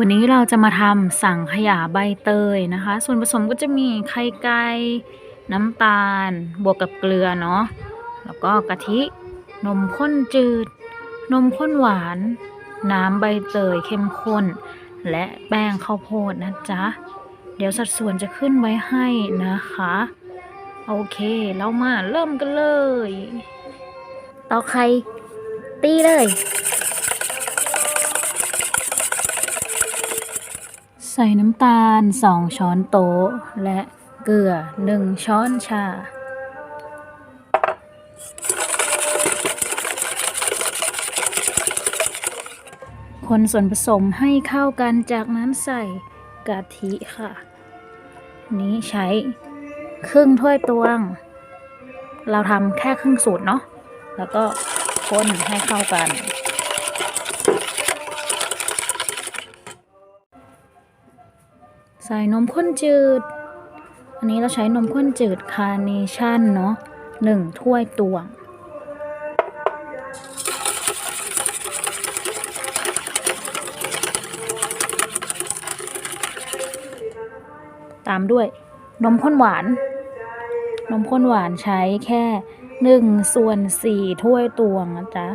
วันนี้เราจะมาทำสังขยาใบเตยนะคะ ส่วนผสมก็จะมีไข่ไก่น้ำตาล บวกกับเกลือเนาะแล้วก็กะทิ นมข้นจืด นมข้นหวาน น้ำใบเตยเข้มข้น และแป้งข้าวโพดนะจ๊ะ เดี๋ยวสัดส่วนจะขึ้นไว้ให้นะคะ โอเคเรามาเริ่มกันเลยตอกไข่ตีเลย ใส่น้ำตาล 2 ช้อนโต๊ะ และเกลือ 1 ช้อนชา คนส่วนผสมให้เข้ากันจากนั้นใส่กะทิค่ะ นี้ใช้ครึ่งถ้วยตวง เราทำแค่ครึ่งสูตรเนาะ แล้วก็คนให้เข้ากัน ใส่นมข้นจืด อันนี้เราใช้นมข้นจืดคาร์เนชั่นเนาะหนึ่งถ้วยตวง ตามด้วยนมข้นหวาน นมข้นหวานใช้แค่หนึ่งส่วนสี่ถ้วยตวงนะจ๊ะ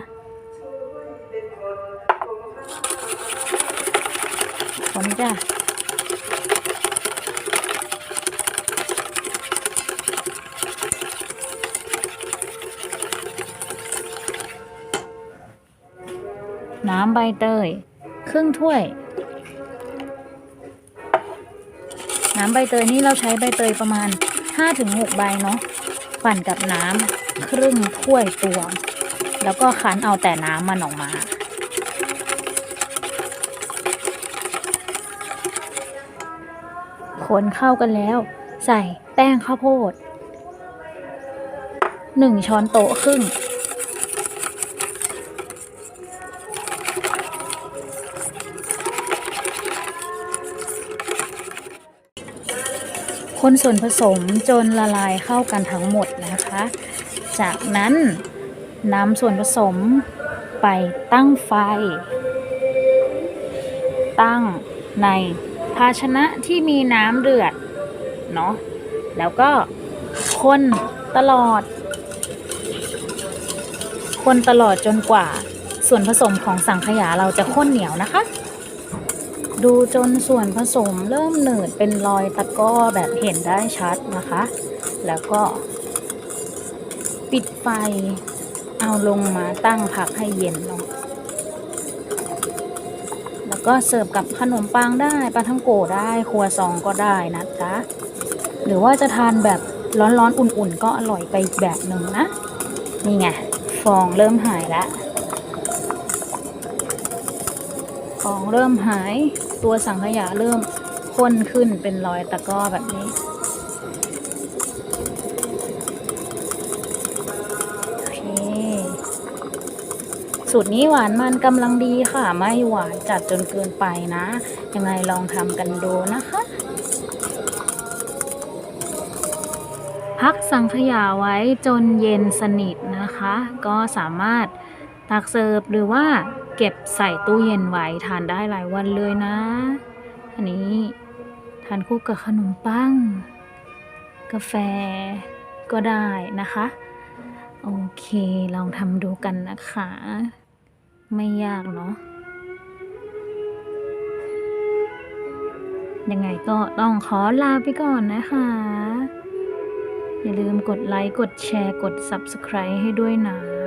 คนจ้ะ น้ำใบเตย ครึ่งถ้วย น้ำใบเตยนี่เราใช้ใบเตยประมาณ 5-6 ใบเนาะปั่นกับน้ำครึ่งถ้วยตวง แล้วก็คั้นเอาแต่น้ำมันออกมา คนเข้ากันแล้ว ใส่แป้งข้าวโพด 1 ช้อนโต๊ะครึ่ง คนส่วนผสมจนละลายเข้ากันทั้งหมดนะคะ จากนั้นนำส่วนผสมไปตั้งไฟ ตั้งในภาชนะที่มีน้ำเดือดเนาะแล้วก็คนตลอด คนตลอดจนกว่าส่วนผสมของสังขยาเราจะข้นเหนียวนะคะ ดูจนส่วนผสมเริ่มหนืดเป็นรอยตะก้อแบบเห็นได้ชัดนะคะ แล้วก็ ปิดไฟ เอาลงมาตั้งพักให้เย็นลง แล้วก็เสิร์ฟกับขนมปังได้ปลาท่องโกได้ ครัวซองก็ได้นะจ๊ะ หรือว่าจะทานแบบร้อนๆอุ่นๆ ก็อร่อยไปอีกแบบหนึ่งนะ นี่ไง ฟองเริ่มหายแล้วฟองเริ่มหาย ตัวสังขยาเริ่มข้นขึ้นเป็นรอยตะก้อแบบนี้โอเคสูตรนี้หวานมันกำลังดีค่ะ ไม่หวานจัดจนเกินไปนะ ยังไงลองทำกันดูนะคะพักสังขยาไว้จนเย็นสนิทนะคะ ก็สามารถตักเสิร์ฟหรือว่า เก็บใส่ตู้เย็นไว้ทานได้หลายวันเลยนะ อันนี้ทานคู่กับขนมปัง กาแฟก็ได้นะคะ โอเค ลองทำดูกันนะคะ ไม่ยากเนาะยังไงก็ต้องขอลาไปก่อนนะคะ อย่าลืมกดไลค์ กดแชร์ กด Subscribe ให้ด้วยนะ